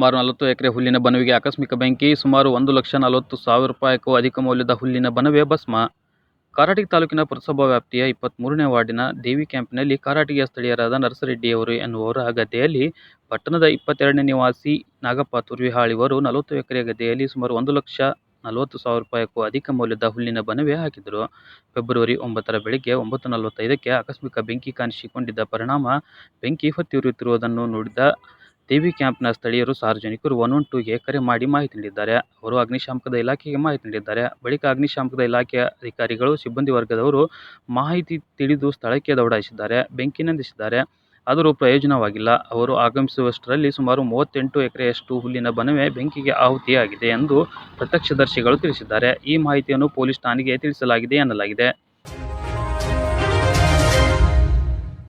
ಸುಮಾರು ನಲವತ್ತು ಎಕರೆ ಹುಲ್ಲಿನ ಬಣವೆಗೆ ಆಕಸ್ಮಿಕ ಬೆಂಕಿ, ಸುಮಾರು ಒಂದು ಲಕ್ಷ ನಲವತ್ತು ಸಾವಿರ ರೂಪಾಯಿಗೂ ಅಧಿಕ ಮೌಲ್ಯದ ಹುಲ್ಲಿನ ಬಣವೆ ಭಸ್ಮ. ಕಾರಟಗಿ ತಾಲೂಕಿನ ಪುರಸಭಾ ವ್ಯಾಪ್ತಿಯ ಇಪ್ಪತ್ತ್ಮೂರನೇ ವಾರ್ಡಿನ ದೇವಿ ಕ್ಯಾಂಪ್ನಲ್ಲಿ ಕಾರಟಗಿಯ ಸ್ಥಳೀಯರಾದ ನರಸರೆಡ್ಡಿಯವರು ಎನ್ನುವರ ಗದ್ದೆಯಲ್ಲಿ ಪಟ್ಟಣದ ಇಪ್ಪತ್ತೆರಡನೇ ನಿವಾಸಿ ನಾಗಪ್ಪ ತುರ್ವಿಹಾಳಿವರು ನಲವತ್ತು ಎಕರೆ ಗದ್ದೆಯಲ್ಲಿ ಸುಮಾರು ಒಂದು ಲಕ್ಷ ನಲವತ್ತು ಸಾವಿರ ರೂಪಾಯಿಗೂ ಅಧಿಕ ಮೌಲ್ಯದ ಹುಲ್ಲಿನ ಬಣವೆ ಹಾಕಿದರು. ಫೆಬ್ರವರಿ ಒಂಬತ್ತರ ಬೆಳಗ್ಗೆ ಒಂಬತ್ತು ನಲವತ್ತೈದಕ್ಕೆ ಆಕಸ್ಮಿಕ ಬೆಂಕಿ ಕಾಣಿಸಿಕೊಂಡಿದ್ದ ಪರಿಣಾಮ ಬೆಂಕಿ ಹೊತ್ತಿರುತ್ತಿರುವುದನ್ನು ನೋಡಿದ ದೇವಿ ಕ್ಯಾಂಪ್ನ ಸ್ಥಳೀಯರು ಸಾರ್ವಜನಿಕರು ಒನ್ ಒನ್ ಟೂಗೆ ಕರೆ ಮಾಡಿ ಮಾಹಿತಿ ನೀಡಿದ್ದಾರೆ. ಅವರು ಅಗ್ನಿಶಾಮಕದ ಇಲಾಖೆಗೆ ಮಾಹಿತಿ ನೀಡಿದ್ದಾರೆ. ಬಳಿಕ ಅಗ್ನಿಶಾಮಕದ ಇಲಾಖೆಯ ಅಧಿಕಾರಿಗಳು, ಸಿಬ್ಬಂದಿ ವರ್ಗದವರು ಮಾಹಿತಿ ತಿಳಿದು ಸ್ಥಳಕ್ಕೆ ದೌಡಾಯಿಸಿದ್ದಾರೆ. ಬೆಂಕಿ ನಂದಿಸಿದ್ದಾರೆ. ಆದರೂ ಪ್ರಯೋಜನವಾಗಿಲ್ಲ. ಅವರು ಆಗಮಿಸುವಷ್ಟರಲ್ಲಿ ಸುಮಾರು ಮೂವತ್ತೆಂಟು ಎಕರೆಯಷ್ಟು ಹುಲ್ಲಿನ ಬನವೇ ಬೆಂಕಿಗೆ ಆಹುತಿಯಾಗಿದೆ ಎಂದು ಪ್ರತ್ಯಕ್ಷದರ್ಶಿಗಳು ತಿಳಿಸಿದ್ದಾರೆ. ಈ ಮಾಹಿತಿಯನ್ನು ಪೊಲೀಸ್ ಠಾಣೆಗೆ ತಿಳಿಸಲಾಗಿದೆ ಎನ್ನಲಾಗಿದೆ.